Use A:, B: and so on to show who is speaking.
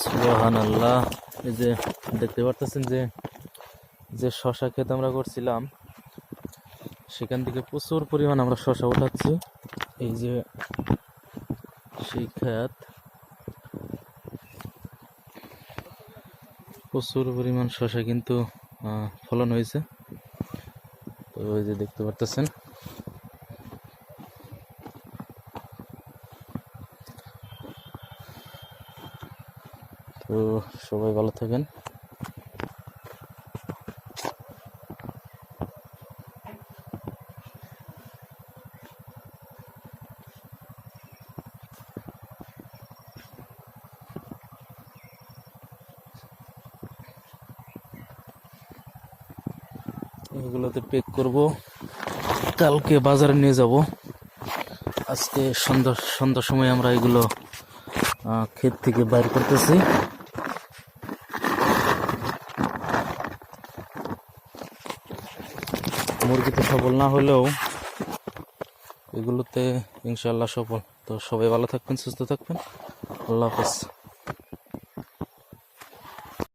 A: সুবাহান আল্লাহ এই যে দেখতে পারতেছেন যে যে শশা ক্ষেত আমরা করছিলাম, সেখান থেকে প্রচুর পরিমাণ আমরা শশা উঠাচ্ছি। এই যে সেই ক্ষেত, প্রচুর পরিমাণ শশা কিন্তু ফলন হয়েছে। তো ওই যে দেখতে পারতেছেন তো সবাই ভালো থাকেন। এগুলোতে পেক করব। কালকে বাজারে নিয়ে যাব। আজকে সন্ধ্যা সন্ধ্যার সময় আমরা এগুলো ক্ষেত থেকে বাইর করতেছি। মুরগিতে সফল না হলেও এগুলোতে ইনশাল্লাহ সফল তো সবাই ভালো থাকবেন, সুস্থ থাকবেন। আল্লাহ হাফেজ।